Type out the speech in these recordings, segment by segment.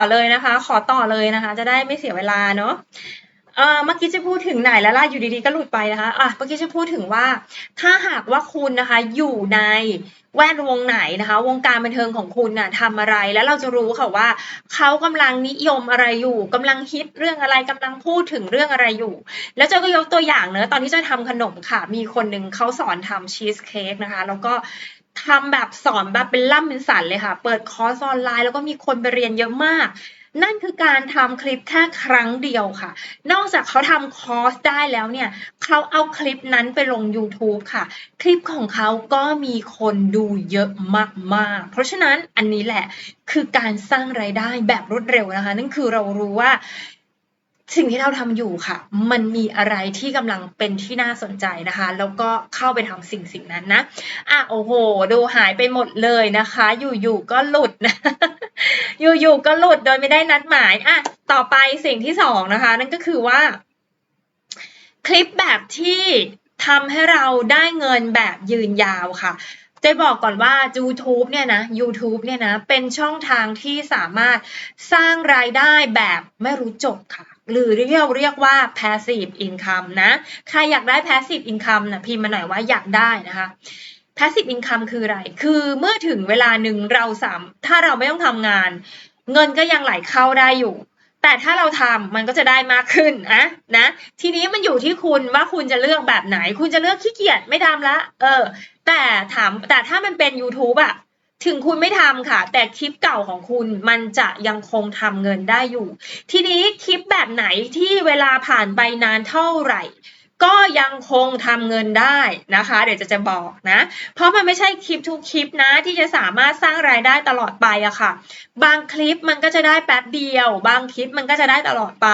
่อเลยนะคะ ขอต่อเลยนะคะ จะได้ไม่เสียเวลาเนาะเอ่อเมื่อกี้จะพูดถึงไหนแล้วล่ะอยู่ดีๆก็หลุดไปนะคะอะเมื่อกี้จะพูดถึงว่า ถ้าหากว่าคุณนะคะอยู่ในแวดวงไหนนะคะ วงการบันเทิงของคุณน่ะทำอะไรแล้วเราจะรู้ค่ะว่าเขากำลังนิยมอะไรอยู่กำลังฮิตเรื่องอะไรกำลังพูดถึงเรื่องอะไรอยู่ แล้วเจ้าก็ยกตัวอย่างเนอะตอนที่เจ้าทำขนมค่ะ มีคนหนึ่งเขาสอนทำชีสเค้กนะคะ แล้วก็ ทำแบบสอนแบบเป็นล่ำเป็นสันเลยค่ะ เปิดคอร์สออนไลน์แล้วก็มีคนไปเรียนเยอะมาก นั่นคือการทำคลิปแค่ครั้งเดียวค่ะ นอกจากเขาทำคอร์สได้แล้วเนี่ยเขาเอาคลิปนั้นไปลง YouTube ค่ะ คลิปของเขาก็มีคนดูเยอะมากๆ เพราะฉะนั้นอันนี้แหละคือการสร้างไรายได้แบบรวดเร็วนะคะ นั่นคือเรารู้ว่า สิ่งที่เราทำอยู่ค่ะ มันมีอะไรที่กำลังเป็นที่น่าสนใจนะคะ แล้วก็เข้าไปทำสิ่งสิ่งนั้นนะ อะโอ้โห ดูหายไปหมดเลยนะคะ อยู่ๆก็หลุดนะ อยู่ๆก็หลุดโดยไม่ได้นัดหมาย อะ ต่อไปสิ่งที่สองนะคะ นั่นก็คือว่า คลิปแบบที่ทำให้เราได้เงินแบบยืนยาวค่ะจะบอกก่อนว่า YouTube เนี่ยนะ YouTube เนี่ยนะ เป็นช่องทางที่สามารถสร้างรายได้แบบไม่รู้จบค่ะ หรือเรียกเรียกว่า passive income นะ ใครอยากได้ passive income นะพิมพ์มาหน่อยว่าอยากได้นะคะ passive income คืออะไร คือเมื่อถึงเวลาหนึ่งเราสามถ้าเราไม่ต้องทำงาน เงินก็ยังไหลเข้าได้อยู่ แต่ถ้าเราทำมันก็จะได้มากขึ้นอะนะ ทีนี้มันอยู่ที่คุณว่าคุณจะเลือกแบบไหน คุณจะเลือกขี้เกียจไม่ทำละ เออ แต่ถามแต่ถ้ามันเป็น YouTube อะ ถึงคุณไม่ทำค่ะ แต่คลิปเก่าของคุณมันจะยังคงทำเงินได้อยู่ ทีนี้คลิปแบบไหนที่เวลาผ่านไปนานเท่าไหร่ ก็ยังคงทำเงินได้นะคะ เดี๋ยวจะจะบอกนะ เพราะมันไม่ใช่คลิปทุกคลิปนะ ที่จะสามารถสร้างรายได้ตลอดไปอะค่ะ บางคลิปมันก็จะได้แป๊บเดียว บางคลิปมันก็จะได้ตลอดไป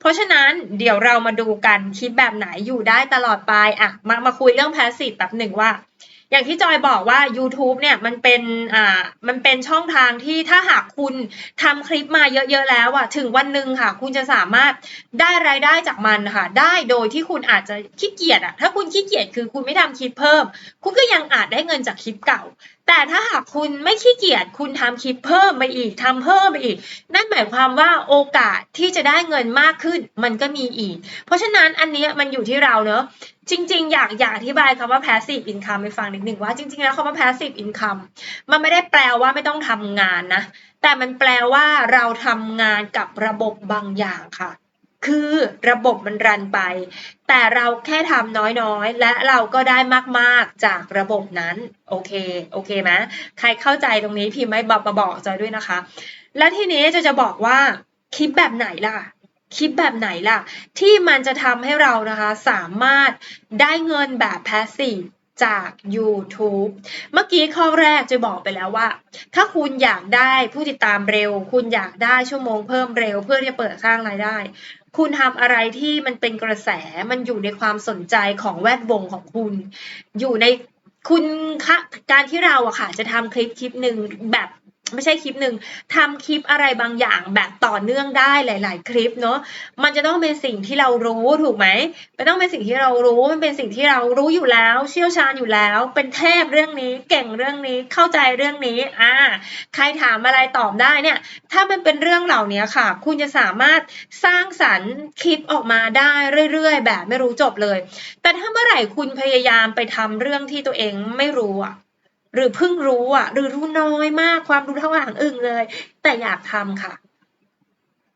เพราะฉะนั้นเดี๋ยวเรามาดูกันคลิปแบบไหนอยู่ได้ตลอดไปอะมามาคุยเรื่อง passive แบบหนึ่งว่า อย่างที่จอยบอกว่า YouTube เนี่ยมันเป็นอ่ามันเป็นช่องทางที่ถ้าหากคุณทำคลิปมาเยอะๆแล้วอะถึงวันหนึ่งค่ะ คุณจะสามารถได้รายได้จากมันค่ะ ได้โดยที่คุณอาจจะขี้เกียจอะถ้าคุณขี้เกียจคือคุณไม่ทำคลิปเพิ่ม คุณก็ยังอาจได้เงินจากคลิปเก่า แต่ถ้าหากคุณไม่ขี้เกียจคุณทำคลิปเพิ่มไปอีกทำเพิ่มไปอีก นั่นหมายความว่าโอกาสที่จะได้เงินมากขึ้นมันก็มีอีก เพราะฉะนั้นอันนี้มันอยู่ที่เราเนอะจริง ๆ อยากอยากอธิบายคำว่า passive income ไปฟังนิดหนึ่งว่าจริง ๆ แล้วคำว่า passive income มันไม่ได้แปลว่าไม่ต้องทำงานนะ แต่มันแปลว่าเราทำงานกับระบบบางอย่างค่ะ คือระบบมันรันไป แต่เราแค่ทำน้อยๆ และเราก็ได้มากๆจากระบบนั้น โอเค โอเคไหมใครเข้าใจตรงนี้พิมพ์ไม่บอกมาบอกจอยด้วยนะคะ และทีนี้จะจะบอกว่าคลิปแบบไหนล่ะ คลิปแบบไหนล่ะ ที่มันจะทำให้เรานะคะ สามารถได้เงินแบบ passive จาก YouTube เมื่อกี้ข้อแรกจะบอกไปแล้วว่า ถ้าคุณอยากได้ผู้ติดตามเร็ว คุณอยากได้ชั่วโมงเพิ่มเร็ว เพื่อที่จะเปิดสร้างรายได้ คุณทำอะไรที่มันเป็นกระแสมันอยู่ในความสนใจของแวดวงของคุณ อยู่ในคุณคะการที่เราอะค่ะจะทำคลิปคลิปหนึ่งแบบ ไม่ใช่คลิปหนึ่งทำคลิปอะไรบางอย่างแบบต่อเนื่องได้หลาย ๆ คลิปเนาะมันจะต้องเป็นสิ่งที่เรารู้ถูกไหมมันต้องเป็นสิ่งที่เรารู้มันเป็นสิ่งที่เรารู้อยู่แล้ว เชี่ยวชาญอยู่แล้ว เป็นเทพเรื่องนี้ เก่งเรื่องนี้เข้าใจเรื่องนี้อ่าใครถามอะไรตอบได้เนี่ย ถ้ามันเป็นเรื่องเหล่านี้ค่ะ คุณจะสามารถสร้างสรรค์คลิปออกมาได้เรื่อย ๆ แบบไม่รู้จบเลย แต่ถ้าเมื่อไหร่คุณพยายามไปทำเรื่องที่ตัวเองไม่รู้อะ หรือเพิ่งรู้อะ หรือรู้น้อยมากความรู้เท่าหางอึ่งเลย แต่อยากทำค่ะ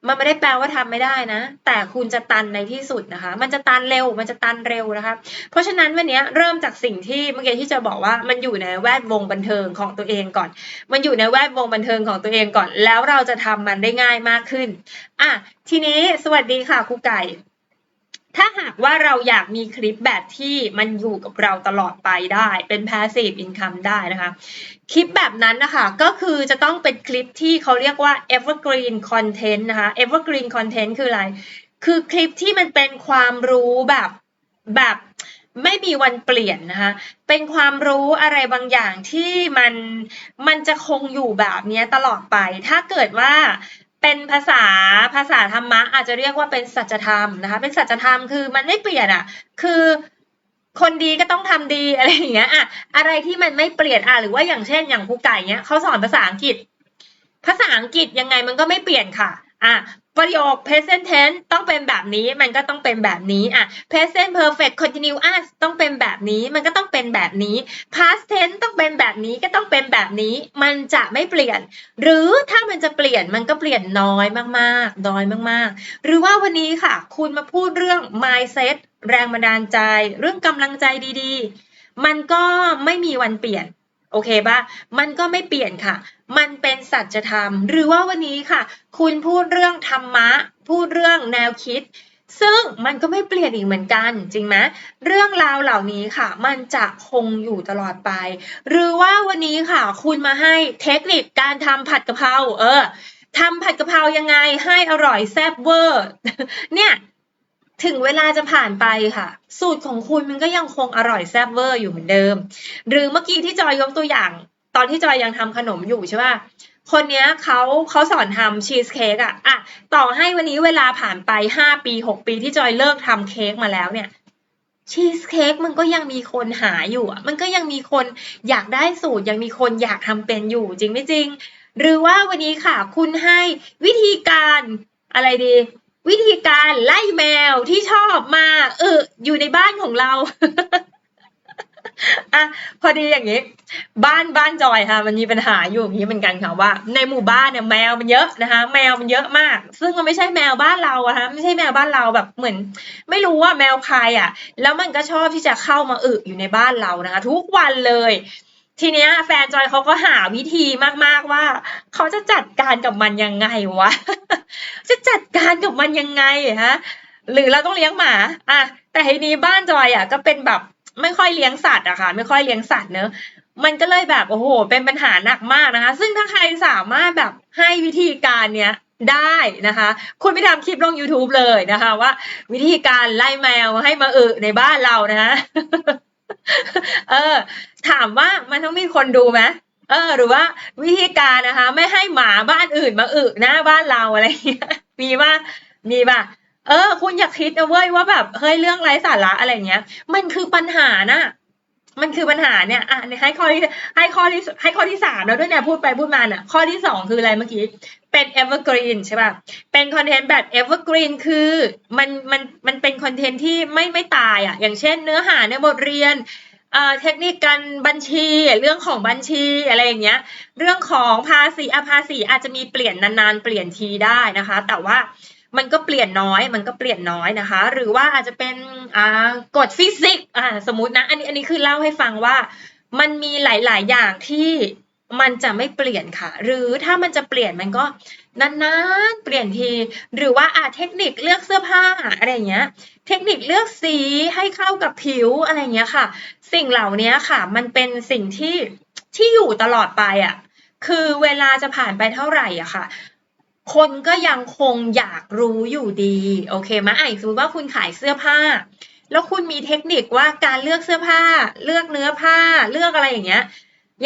มันไม่ได้แปลว่าทำไม่ได้นะ แต่คุณจะตันในที่สุดนะคะ มันจะตันเร็ว มันจะตันเร็วนะคะ เพราะฉะนั้นวันนี้เริ่มจากสิ่งที่เมื่อกี้ที่จะบอกว่ามันอยู่ในแวดวงบันเทิงของตัวเองก่อน มันอยู่ในแวดวงบันเทิงของตัวเองก่อน แล้วเราจะทำมันได้ง่ายมากขึ้น อะ ทีนี้สวัสดีค่ะครูไก่ ถ้าหากว่าเราอยากมีคลิปแบบที่มันอยู่กับเราตลอดไปได้ เป็น passive income ได้นะคะ คลิปแบบนั้นนะคะก็คือจะต้องเป็นคลิปที่เขาเรียกว่า evergreen content นะคะ evergreen content คืออะไร คือคลิปที่มันเป็นความรู้แบบแบบไม่มีวันเปลี่ยนนะคะ เป็นความรู้อะไรบางอย่างที่มันมันจะคงอยู่แบบนี้ตลอดไป ถ้าเกิดว่า เป็นภาษาภาษาธรรมะอาจจะเรียกว่าเป็นสัจธรรมนะคะ เป็นสัจธรรมคือมันไม่เปลี่ยนอะ คือคนดีก็ต้องทำดีอะไรอย่างเงี้ยอะอะไรที่มันไม่เปลี่ยนอะหรือว่าอย่างเช่นอย่างครูไก่เนี้ยเขาสอนภาษาอังกฤษ ภาษาอังกฤษยังไงมันก็ไม่เปลี่ยนค่ะ อะประโยค present tense ต้องเป็นแบบนี้ มันก็ต้องเป็นแบบนี้อะ present perfect continuous ต้องเป็นแบบนี้ มันก็ต้องเป็นแบบนี้ past tense ต้องเป็นแบบนี้ก็ต้องเป็นแบบนี้ มันจะไม่เปลี่ยน หรือถ้ามันจะเปลี่ยนมันก็เปลี่ยนน้อยมากๆ น้อยมากๆ หรือว่าวันนี้ค่ะ คุณมาพูดเรื่อง mindset แรงบันดาลใจ เรื่องกำลังใจดีๆ มันก็ไม่มีวันเปลี่ยน โอเคปะมันก็ไม่เปลี่ยนค่ะ มันเป็นสัจธรรม หรือว่าวันนี้ค่ะ คุณพูดเรื่องธรรมะ พูดเรื่องแนวคิด ซึ่งมันก็ไม่เปลี่ยนอีกเหมือนกัน จริงไหมเรื่องราวเหล่านี้ค่ะ มันจะคงอยู่ตลอดไป หรือว่าวันนี้ค่ะ คุณมาให้เทคนิคการทำผัดกะเพรา เออทำผัดกะเพรายังไงให้อร่อยแซ่บเวอร์ เนี่ย ถึงเวลาจะผ่านไปค่ะ สูตรของคุณมันก็ยังคงอร่อยแซ่บเวอร์อยู่เหมือนเดิม หรือเมื่อกี้ที่จอยยกตัวอย่าง ตอนที่จอยยังทำขนมอยู่ใช่ป่ะคนเนี้ยเขาเขาสอนทำชีสเค้กอะอะต่อให้วันนี้เวลาผ่านไปห้าปีหกปีที่จอยเลิกทำเค้กมาแล้วเนี่ยชีสเค้กมันก็ยังมีคนหาอยู่อะมันก็ยังมีคนอยากได้สูตรยังมีคนอยากทำเป็นอยู่จริงไม่จริง หรือว่าวันนี้ค่ะคุณให้วิธีการอะไรดี วิธีการไล่แมวที่ชอบมาเอออยู่ในบ้านของเราอะพอดีอย่างนี้ บ้านบ้านจอยค่ะ มันมีปัญหาอยู่อย่างนี้เหมือนกันค่ะว่า ในหมู่บ้านเนี่ยแมวมันเยอะนะคะ แมวมันเยอะมาก ซึ่งมันไม่ใช่แมวบ้านเราอะฮะไม่ใช่แมวบ้านเราแบบเหมือน ไม่รู้ว่าแมวใครอะแล้วมันก็ชอบที่จะเข้ามาอึอยู่ในบ้านเรานะคะ ทุกวันเลย ทีเนี้ยแฟนจอยเขาก็หาวิธีมากๆว่า เขาจะจัดการกับมันยังไงวะ จะจัดการกับมันยังไงฮะ หรือเราต้องเลี้ยงหมา อะ แต่ทีนี้บ้านจอยอะก็เป็นแบบไม่ค่อยเลี้ยงสัตว์อะค่ะ ไม่ค่อยเลี้ยงสัตว์เนอะมันก็เลยแบบโอ้โห เป็นปัญหาหนักมากนะคะ ซึ่งถ้าใครสามารถแบบให้วิธีการเนี้ยได้นะคะ คุณไปทำคลิปลง YouTube เลยนะคะ ว่า วิธีการไล่แมวให้มาอึในบ้านเรานะคะ เออ ถามว่ามันต้องมีคนดูไหมเออ หรือว่าวิธีการนะคะ ไม่ให้หมาบ้านอื่นมาอึหน้าบ้านเราอะไรเงี้ยมีป่ะมีป่ะเออ คุณอย่าคิดนะเว้ยว่าแบบเฮ้ยเรื่องไร้สาระอะไรเงี้ย มันคือปัญหาน่ะมันคือปัญหาเนี่ยอะให้ข้อที่ให้ข้อที่ให้ข้อที่สามแล้วด้วยเนี่ยพูดไปพูดมาเนี่ยข้อที่สองคืออะไรเมื่อกี้ เป็น evergreen ใช่ป่ะ เป็นคอนเทนต์แบบ evergreen คือมันมันมันเป็นคอนเทนต์ที่ไม่ไม่ตายอะ อย่างเช่นเนื้อหาในบทเรียนเทคนิคการบัญชีเรื่องของบัญชีอะไรอย่างเงี้ย เรื่องของภาษีอาภาษีอาจจะมีเปลี่ยนนานๆ เปลี่ยนทีได้นะคะ แต่ว่ามันก็เปลี่ยนน้อย มันก็เปลี่ยนน้อยนะคะ หรือว่าอาจจะเป็นอ่ากฎฟิสิกส์อ่าสมมตินะ อันนี้อันนี้คือเล่าให้ฟังว่ามันมีหลาย ๆ อย่างที่ มันจะไม่เปลี่ยนค่ะ หรือถ้ามันจะเปลี่ยนมันก็นานๆเปลี่ยนที หรือว่าอาเทคนิคเลือกเสื้อผ้าอะไรเงี้ย เทคนิคเลือกสีให้เข้ากับผิวอะไรเงี้ยค่ะ สิ่งเหล่านี้ค่ะ มันเป็นสิ่งที่ที่อยู่ตลอดไปอะ คือเวลาจะผ่านไปเท่าไหร่อะค่ะ คนก็ยังคงอยากรู้อยู่ดี โอเคไหมไอ้สมมติว่าคุณขายเสื้อผ้า แล้วคุณมีเทคนิคว่าการเลือกเสื้อผ้า เลือกเนื้อผ้า เลือกอะไรอย่างเงี้ย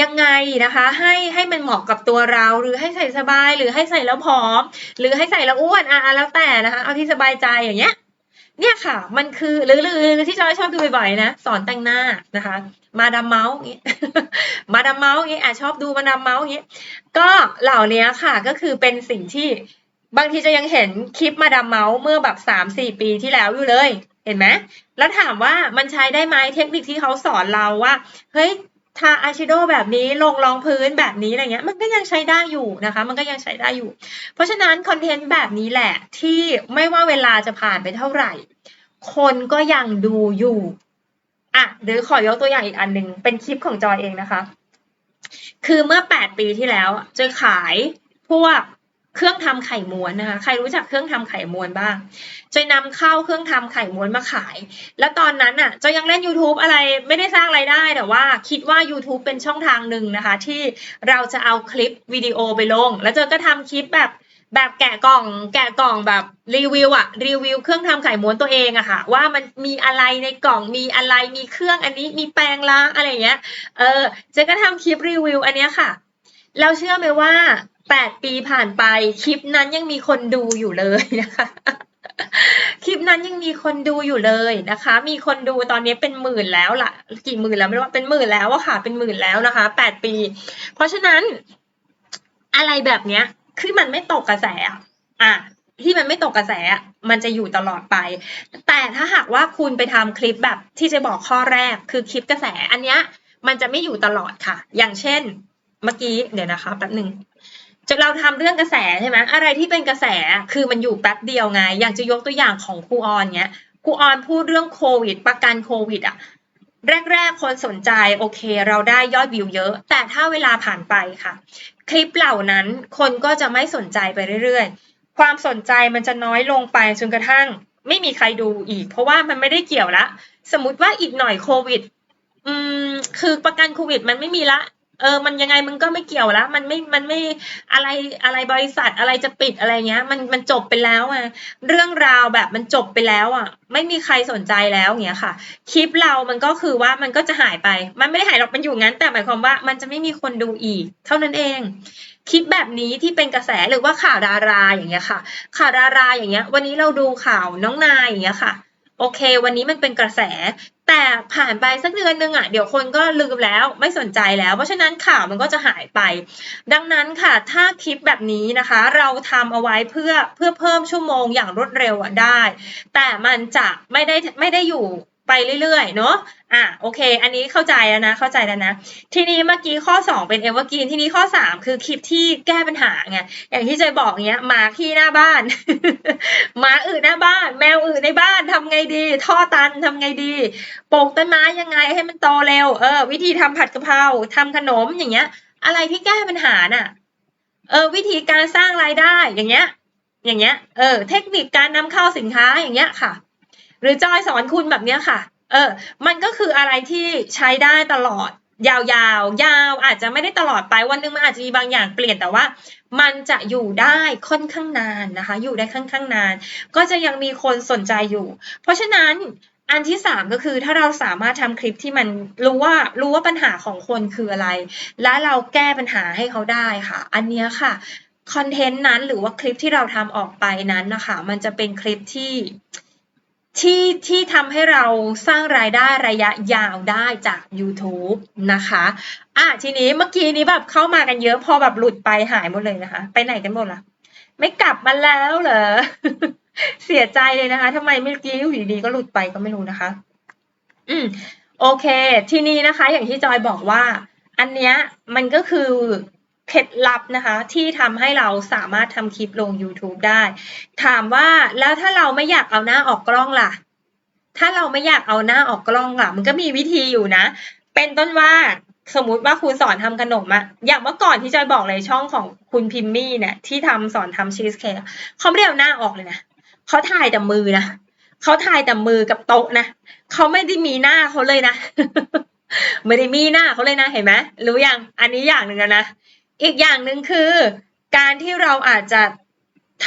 ยังไงนะคะให้ให้มันเหมาะกับตัวเราหรือให้ใส่สบายหรือให้ใส่แล้วผอม หรือให้ใส่แล้วอ้วนอะแล้วแต่นะคะเอาที่สบายใจอย่างเงี้ยเนี่ยค่ะ มันคือหรือหรือที่จอยชอบดูบ่อยๆนะสอนแต่งหน้านะคะ มาดามเมาส์อย่างงี้มาดามเมาส์อย่างงี้อะชอบดูมาดามเมาส์อย่างงี้ก็เหล่านี้ค่ะก็คือเป็นสิ่งที่บางทีจะยังเห็นคลิปมาดามเมาส์เมื่อแบบสามสี่ปีที่แล้วอยู่เลย เห็นไหมแล้วถามว่ามันใช้ได้ไหมเทคนิคที่เขาสอนเราว่าเฮ้ย ทาอายแชโดว์แบบนี้ลงรองพื้นแบบนี้อะไรเงี้ยมันก็ยังใช้ได้อยู่นะคะ มันก็ยังใช้ได้อยู่ เพราะฉะนั้นคอนเทนต์แบบนี้แหละที่ไม่ว่าเวลาจะผ่านไปเท่าไหร่ คนก็ยังดูอยู่อะหรือขอยกตัวอย่างอีกอันหนึ่งเป็นคลิปของจอยเองนะคะ คือเมื่อแปดปีที่แล้วจอยขายพวก เครื่องทำไข่ม้วนนะคะ ใครรู้จักเครื่องทำไข่ม้วนบ้างจอยนำเข้าเครื่องทำไข่ม้วนมาขาย แล้วตอนนั้นอะจอยยังเล่น YouTube อะไรไม่ได้สร้างไรายได้แต่ว่าคิดว่า YouTube เป็นช่องทางหนึ่งนะคะ ที่เราจะเอาคลิปวิดีโอไปลง แล้วเจอก็ทำคลิปแบบแบบแกะกล่อง แกะกล่องแบบรีวิวอะรีวิวเครื่องทำไข่ม้วนตัวเองอะค่ะ ว่ามันมีอะไรในกล่องมีอะไรมีเครื่องอันนี้มีแปรงล้างอะไรเงี้ยเออเจนก็ทำคลิปรีวิวอันเนี้ยค่ะ เราเชื่อไหมว่า แปดปีผ่านไปคลิปนั้นยังมีคนดูอยู่เลยนะคะคลิปนั้นยังมีคนดูอยู่เลยนะคะ มีคนดูตอนนี้เป็นหมื่นแล้วล่ะ กี่หมื่นแล้วไม่รู้ว่าเป็นหมื่นแล้วอะค่ะ เป็นหมื่นแล้วนะคะแปดปี เพราะฉะนั้น อะไรแบบเนี้ย คือมันไม่ตกกระแสอะอะที่มันไม่ตกกระแสมันจะอยู่ตลอดไป แต่ถ้าหากว่าคุณไปทำคลิปแบบที่จะบอกข้อแรกคือคลิปกระแส อันเนี้ย มันจะไม่อยู่ตลอดค่ะ อย่างเช่น เมื่อกี้เดี๋ยวนะคะแป๊บหนึ่ง จะเราทำเรื่องกระแสใช่ไหมอะไรที่เป็นกระแสคือมันอยู่แป๊บเดียวไง อย่างจะยกตัวอย่างของครูออนเนี้ยครูออนพูดเรื่องโควิด ประกันโควิดอะแรก ๆ คนสนใจโอเค เราได้ยอดวิวเยอะ แต่ถ้าเวลาผ่านไปค่ะ คลิปเหล่านั้นคนก็จะไม่สนใจไปเรื่อยๆ ความสนใจมันจะน้อยลงไปจนกระทั่ง ไม่มีใครดูอีก เพราะว่ามันไม่ได้เกี่ยวละ สมมติว่าอีกหน่อยโควิด อืมคือประกันโควิด มันไม่มีละ เออ มันยังไงมันก็ไม่เกี่ยวแล้ว มันไม่ มันไม่อะไรอะไรบริษัทอะไรจะปิดอะไรเงี้ย มันมันจบไปแล้วอะเรื่องราวแบบมันจบไปแล้วอะ ไม่มีใครสนใจแล้วเงี้ยค่ะ คลิปเรามันก็คือว่ามันก็จะหายไป มันไม่ได้หายหรอก มันอยู่งั้น แต่หมายความว่ามันจะไม่มีคนดูอีก เท่านั้นเอง คลิปแบบนี้ที่เป็นกระแสหรือว่าข่าวดาราอย่างเงี้ยค่ะ ข่าวดาราอย่างเงี้ย วันนี้เราดูข่าวน้องนายอย่างเงี้ยค่ะโอเค วันนี้มันเป็นกระแส แต่ผ่านไปสักเดือนนึงอะเดี๋ยวคนก็ลืมแล้วไม่สนใจแล้ว เพราะฉะนั้นข่าวมันก็จะหายไป ดังนั้นค่ะถ้าคลิปแบบนี้นะคะ เราทำเอาไว้เพื่อเพื่อเพิ่มชั่วโมงอย่างรวดเร็วอะได้ แต่มันจะไม่ได้ไม่ได้อยู่ เรื่อยๆ เนาะอะโอเค อันนี้เข้าใจแล้วนะ เข้าใจแล้วนะ ทีนี้เมื่อกี้ข้อ 2 เป็นเอเวอร์กีนทีนี้ข้อ 3 คือคลิปที่แก้ปัญหาไงอย่างที่เจยบอกเนี้ยหมาขี้หน้าบ้านหมาอื่นหน้าบ้าน แมวอื่นในบ้านทำไงดี ท่อตันทำไงดีปลูกต้นไม้ยังไงให้มันโตเร็วเออวิธีทำผัดกะเพราทำขนมอย่างเงี้ย อะไรที่แก้ปัญหาน่ะเออวิธีการสร้างรายได้อย่างเงี้ย อย่างเงี้ย เออ เทคนิคการนำเข้าสินค้าอย่างเงี้ยค่ะ หรือจอยสอนคุณแบบเนี้ยค่ะ เออ มันก็คืออะไรที่ใช้ได้ตลอด ยาวๆยาวอาจจะไม่ได้ตลอดไปวันหนึงมันอาจจะมีบางอย่างเปลี่ยนแต่ว่า มันจะอยู่ได้ค่อนข้างนานนะคะ อยู่ได้ค่อนข้างนาน ก็จะยังมีคนสนใจอยู่ เพราะฉะนั้นอันที่สามก็คือถ้าเราสามารถทำคลิปที่มันรู้ว่ารู้ว่าปัญหาของคนคืออะไร และเราแก้ปัญหาให้เขาได้ค่ะ อันเนี้ยค่ะคอนเทนต์นั้นหรือว่าคลิปที่เราทำออกไปนั้นนะคะ มันจะเป็นคลิปที่ ที่ที่ทำให้เราสร้างรายได้ระยะยาวได้จาก YouTube นะคะอะทีนี้เมื่อกี้นี้แบบเข้ามากันเยอะพอแบบหลุดไปหายหมดเลยนะคะ ไปไหนกันหมดล่ะ ไม่กลับมาแล้วเหรอ เสียใจเลยนะคะทำไมเมื่อกี้อยู่ดีๆก็หลุดไปก็ไม่รู้นะคะ อืม โอเค ทีนี้นะคะ อย่างที่จอยบอกว่า อันเนี้ยมันก็คือ เคล็ดลับนะคะที่ทำให้เราสามารถทำคลิปลง YouTube ได้ ถามว่าแล้วถ้าเราไม่อยากเอาหน้าออกกล้องล่ะ ถ้าเราไม่อยากเอาหน้าออกกล้องล่ะ มันก็มีวิธีอยู่นะ เป็นต้นว่าสมมุติว่าคุณสอนทำขนมอะอย่างเมื่อก่อนที่จอยบอกเลยช่องของคุณพิมมี่เนี่ยที่ทำสอนทำชีสเค้กเขาไม่ได้เอาหน้าออกเลยนะเขาถ่ายแต่มือนะเขาถ่ายแต่มือกับโต๊ะนะเขาไม่ได้มีหน้าเขาเลยนะไม่ได้มีหน้าเขาเลยนะเห็นไหมรู้ยังอันนี้อย่างหนึ่งแล้วนะ อีกอย่างหนึ่งคือ การที่เราอาจจะ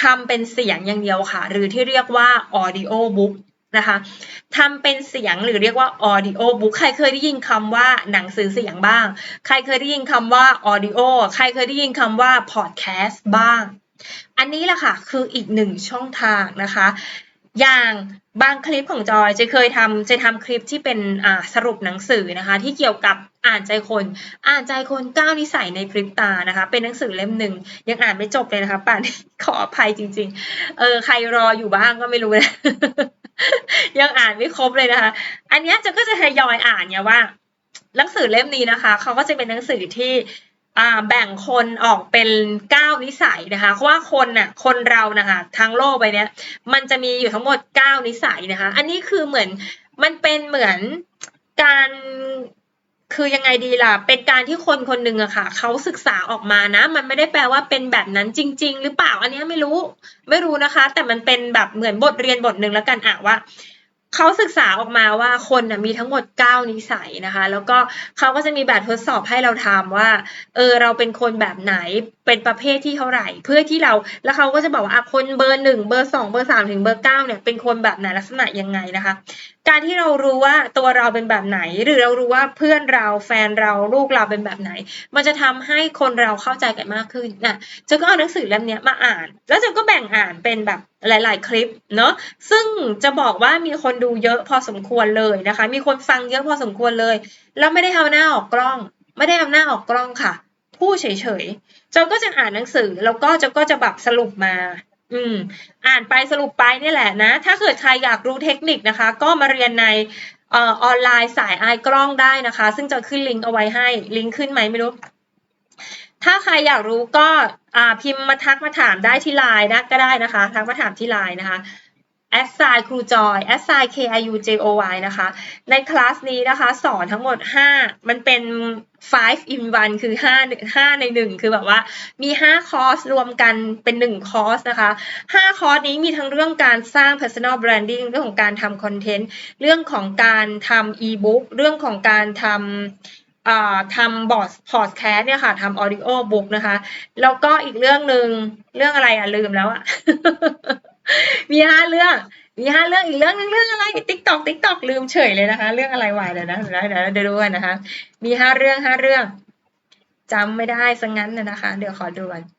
ทำเป็นเสียงอย่างเดียวค่ะ หรือที่เรียกว่า audio book นะคะทำเป็นเสียงหรือเรียกว่า audio book ใครเคยได้ยินคำว่าหนังสือเสียงบ้าง ใครเคยได้ยินคำว่า audio ใครเคยได้ยินคำว่า podcast บ้าง อันนี้แหละค่ะ คืออีกหนึ่งช่องทางนะคะ อย่างบางคลิปของจอยจะเคยทำจะทำคลิปที่เป็นสรุปหนังสือนะคะ ที่เกี่ยวกับอ่านใจคน อ่านใจคนก้าวนิสัยในพริบตานะคะ เป็นหนังสือเล่มหนึ่งยังอ่านไม่จบเลยนะคะป่านขออภัยจริง ๆ เออใครรออยู่บ้างก็ไม่รู้นะยังอ่านไม่ครบเลยนะคะ อันนี้จะก็จะทยอยอ่านเนี่ยว่าหนังสือเล่มนี้นะคะเขาก็จะเป็นหนังสือที่ แบ่งคนออกเป็นเก้านิสัยนะคะเพราะว่าคนน่ะคนเรานะคะทั้งโลกไปเนี้ยมันจะมีอยู่ทั้งหมดเก้านิสัยนะคะ อันนี้คือเหมือนมันเป็นเหมือนการคือยังไงดีล่ะ เป็นการที่คนคนหนึ่งอะค่ะเขาศึกษาออกมานะ มันไม่ได้แปลว่าเป็นแบบนั้นจริง ๆ หรือเปล่า อันนี้ไม่รู้ ไม่รู้นะคะ แต่มันเป็นแบบเหมือนบทเรียนบทหนึ่งแล้วกันอะว่า เขาศึกษาออกมาว่าคนนะมีทั้งหมด 9 นิสัยนะคะ แล้วก็เขาก็จะมีแบบทดสอบให้เราทำว่าเออเราเป็นคนแบบไหนเป็นประเภทที่เท่าไหร่ เพื่อที่เราแล้วเขาก็จะบอกว่าอะคนเบอร์หนึ่งเบอร์สองเบอร์สามถึงเบอร์เก้าเนี่ยเป็นคนแบบไหนลักษณะยังไงนะคะ การที่เรารู้ว่าตัวเราเป็นแบบไหน หรือเรารู้ว่าเพื่อนเราแฟนเราลูกเราเป็นแบบไหน มันจะทำให้คนเราเข้าใจกันมากขึ้นนะเจาก็เอาหนังสือเล่มนี้มาอ่าน แล้วเจาก็แบ่งอ่านเป็นแบบหลาย ๆ คลิปเนาะซึ่งจะบอกว่ามีคนดูเยอะพอสมควรเลยนะคะ มีคนฟังเยอะพอสมควรเลย แล้วไม่ได้เอาหน้าออกกล้อง ไม่ได้เอาหน้าออกกล้องค่ะพูดเฉยๆจ้าก็จะอ่านหนังสือแล้วก็จ้าก็จะแบบสรุปมา อืม อ่านไปสรุปไปนี่แหละนะ ถ้าเกิดใครอยากรู้เทคนิคนะคะ ก็มาเรียนในออนไลน์สายไอกล้องได้นะคะ ซึ่งจะขึ้นลิงก์เอาไว้ให้ลิงก์ขึ้นไหมไม่รู้ ถ้าใครอยากรู้ก็พิมพ์มาทักมาถามได้ที่ไลน์นะก็ได้นะคะ ทักมาถามที่ไลน์นะคะแอสไซครูจอยแอสไซ K I U J O Y นะคะ ในคลาสนี้นะคะสอนทั้งหมด 5 มันเป็น 5 in 1 คือ 5 5 ใน 1 คือแบบว่ามี 5 คอร์สรวมกันเป็น 1 คอร์สนะคะ 5 คอร์สนี้มีทั้งเรื่องการสร้าง personal branding เรื่องของการทำคอนเทนต์ เรื่องของการทำ e-book เรื่องของการทำ ทำบอร์ดพอดแคสต์เนี่ยค่ะทำออดิโอบุ๊กนะคะ แล้วก็อีกเรื่องหนึ่งเรื่องอะไรอะลืมแล้วอะมีห้าเรื่องมีห้าเรื่องอีกเรื่องนึงเรื่องอะไรติ๊กตอกติ๊กตอกลืมเฉยเลยนะคะ เรื่องอะไรวายเลยนะเดี๋ยวเดี๋ยวเดี๋ยวดูกันนะคะ มีห้าเรื่องห้าเรื่องจำไม่ได้สังั้นนะคะ เดี๋ยวขอดูกัน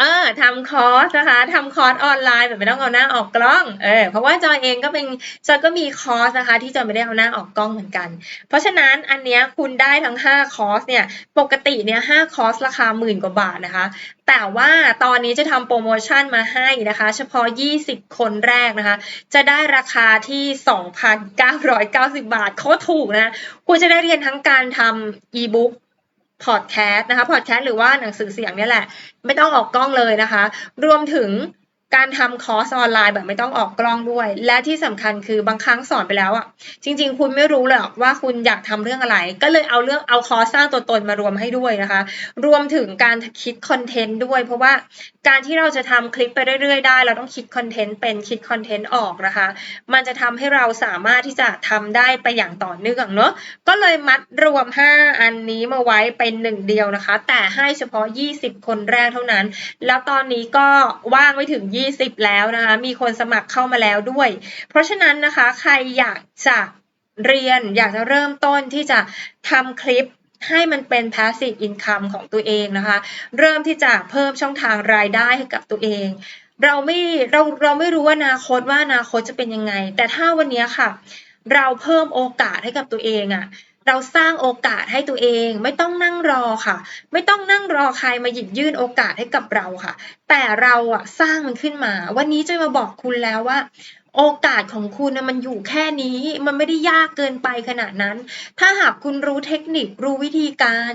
เออทำคอร์สนะคะทำคอร์สออนไลน์แบบไม่ต้องเอาหน้าออกกล้องเออเพราะว่าจอยเองก็เป็นจอยก็มีคอร์สนะคะ ที่จอยไม่ได้เอาหน้าออกกล้องเหมือนกัน เพราะฉะนั้นอันเนี้ยคุณได้ทั้ง 5 คอร์สเนี่ยปกติเนี่ย5คอร์สราคาหมื่นกว่าบาทนะคะ แต่ว่าตอนนี้จะทำโปรโมชั่นมาให้นะคะ เฉพาะ 20 คนแรกนะคะ จะได้ราคาที่ 2,990 บาทเขาถูกนะ คุณจะได้เรียนทั้งการทำอีบุ๊ก พอดแคสต์นะคะพอดแคสต์หรือว่าหนังสือเสียงนี่แหละ ไม่ต้องออกกล้องเลยนะคะ รวมถึง การทำคอร์สออนไลน์แบบไม่ต้องออกกล้องด้วย และที่สำคัญคือบางครั้งสอนไปแล้วอะ จริง ๆ คุณไม่รู้เลยว่าคุณอยากทำเรื่องอะไร ก็เลยเอาเรื่องเอาคอร์สสร้างตัวตนมารวมให้ด้วยนะคะ รวมถึงการคิดคอนเทนต์ด้วย เพราะว่าการที่เราจะทำคลิปไปเรื่อยๆ ได้ เราต้องคิดคอนเทนต์เป็นคิดคอนเทนต์ออกนะคะ มันจะทำให้เราสามารถที่จะทำได้ไปอย่างต่อเนื่องเนาะก็เลยมัดรวม 5 อันนี้มาไว้เป็นหนึ่งเดียวนะคะ แต่ให้เฉพาะ 20 คนแรกเท่านั้น แล้วตอนนี้ก็ว่างไม่ถึง20 แล้วนะคะ มีคนสมัครเข้ามาแล้วด้วย เพราะฉะนั้นนะคะ ใครอยากจะเรียนอยากจะเริ่มต้นที่จะทำคลิปให้มันเป็น passive income ของตัวเองนะคะ เริ่มที่จะเพิ่มช่องทางรายได้ให้กับตัวเอง เราไม่เราเราไม่รู้ว่าอนาคตว่าอนาคตจะเป็นยังไง แต่ถ้าวันนี้ค่ะ เราเพิ่มโอกาสให้กับตัวเองอะ เราสร้างโอกาสให้ตัวเอง ไม่ต้องนั่งรอค่ะ ไม่ต้องนั่งรอใครมาหยิบยื่นโอกาสให้กับเราค่ะ แต่เราอะสร้างมันขึ้นมา วันนี้จะมาบอกคุณแล้วว่า โอกาสของคุณนะมันอยู่แค่นี้ มันไม่ได้ยากเกินไปขนาดนั้น ถ้าหากคุณรู้เทคนิครู้วิธีการ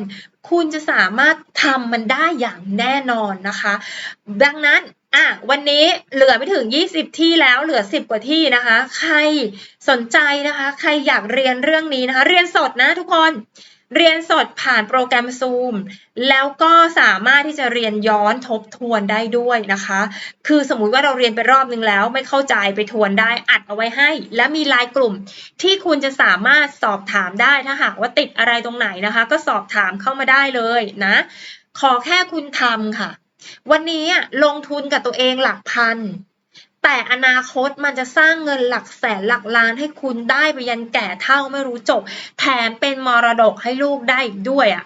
คุณจะสามารถทำมันได้อย่างแน่นอนนะคะ ดังนั้นอะวันนี้เหลือไม่ถึง 20 ที่แล้วเหลือ 10 กว่าที่นะคะ ใครสนใจนะคะ ใครอยากเรียนเรื่องนี้นะคะ เรียนสดนะทุกคน เรียนสดผ่านโปรแกรม Zoom แล้วก็สามารถที่จะเรียนย้อนทบทวนได้ด้วยนะคะ คือสมมุติว่าเราเรียนไปรอบนึงแล้ว ไม่เข้าใจไปทวนได้อัดเอาไว้ให้ และมีไลน์กลุ่ม ที่คุณจะสามารถสอบถามได้ถ้าหากว่าติดอะไรตรงไหนนะคะ ก็สอบถามเข้ามาได้เลยนะ ขอแค่คุณทำค่ะ วันนี้ลงทุนกับตัวเองหลักพัน แต่อนาคตมันจะสร้างเงินหลักแสนหลักล้านให้คุณได้ไปยันแก่เท่าไม่รู้จบ แถมเป็นมรดกให้ลูกได้อีกด้วยอะ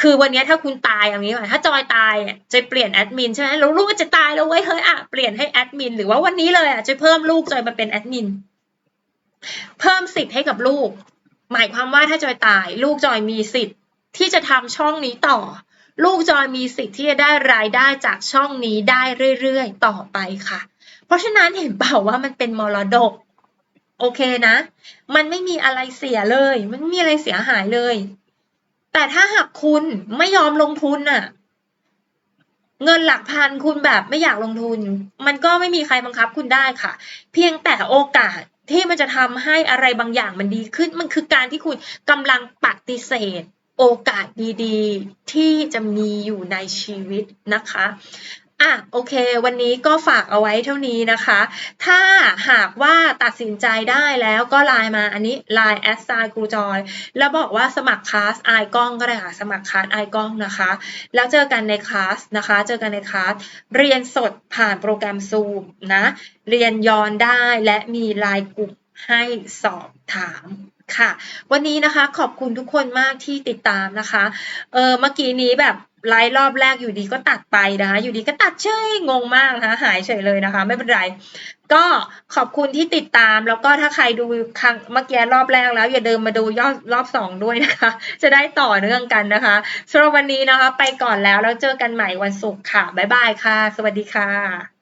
คือวันนี้ถ้าคุณตายอย่างนี้ถ้าจอยตายจะเปลี่ยนแอดมินใช่ไหมแล้วลูกจะตายแล้วเว้ยเฮ้ยอะเปลี่ยนให้แอดมินหรือว่าวันนี้เลยอะจะเพิ่มลูกจอยมาเป็นแอดมินเพิ่มสิทธิ์ให้กับลูก หมายความว่าถ้าจอยตาย ลูกจอยมีสิทธิ์ที่จะทำช่องนี้ต่อ ลูกจอยมีสิทธิ์ที่จะได้รายได้จากช่องนี้ได้เรื่อยๆ ต่อไปค่ะ เพราะฉะนั้นเห็นเปล่าว่ามันเป็นมรดก โอเคนะ มันไม่มีอะไรเสียเลย มันไม่มีอะไรเสียหายเลย แต่ถ้าหากคุณไม่ยอมลงทุนน่ะ เงินหลักพันคุณแบบไม่อยากลงทุน มันก็ไม่มีใครบังคับคุณได้ค่ะ เพียงแต่โอกาสที่มันจะทำให้อะไรบางอย่างมันดีขึ้น มันคือการที่คุณกำลังปฏิเสธโอกาสดีๆ ที่จะมีอยู่ในชีวิตนะคะ อะโอเค วันนี้ก็ฝากเอาไว้เท่านี้นะคะ ถ้าหากว่าตัดสินใจได้แล้วก็ไลน์มาอันนี้ไลน์แอสไซครูจอยแล้วบอกว่าสมัครคลาสไอกล้องก็ได้ค่ะ สมัครคลาสไอกล้องนะคะ แล้วเจอกันในคลาสนะคะ เจอกันในคลาสเรียนสดผ่านโปรแกรมซูมนะ เรียนย้อนได้และมีไลน์กลุ่มให้สอบถามค่ะ วันนี้นะคะขอบคุณทุกคนมากที่ติดตามนะคะ เออเมื่อกี้นี้แบบ ไลฟ์รอบแรกอยู่ดีก็ตัดไปนะคะ อยู่ดีก็ตัดเฉยงงมากนะคะหายเฉยเลยนะคะ ไม่เป็นไรก็ขอบคุณที่ติดตามแล้วก็ถ้าใครดูครั้งเมื่อกี้รอบแรกแล้ว อย่าเดินมาดูยอดรอบสองด้วยนะคะ จะได้ต่อเนื่องกันนะคะสำหรับวันนี้นะคะ ไปก่อนแล้วแล้วเจอกันใหม่วันศุกร์ค่ะบ๊ายบายค่ะ สวัสดีค่ะ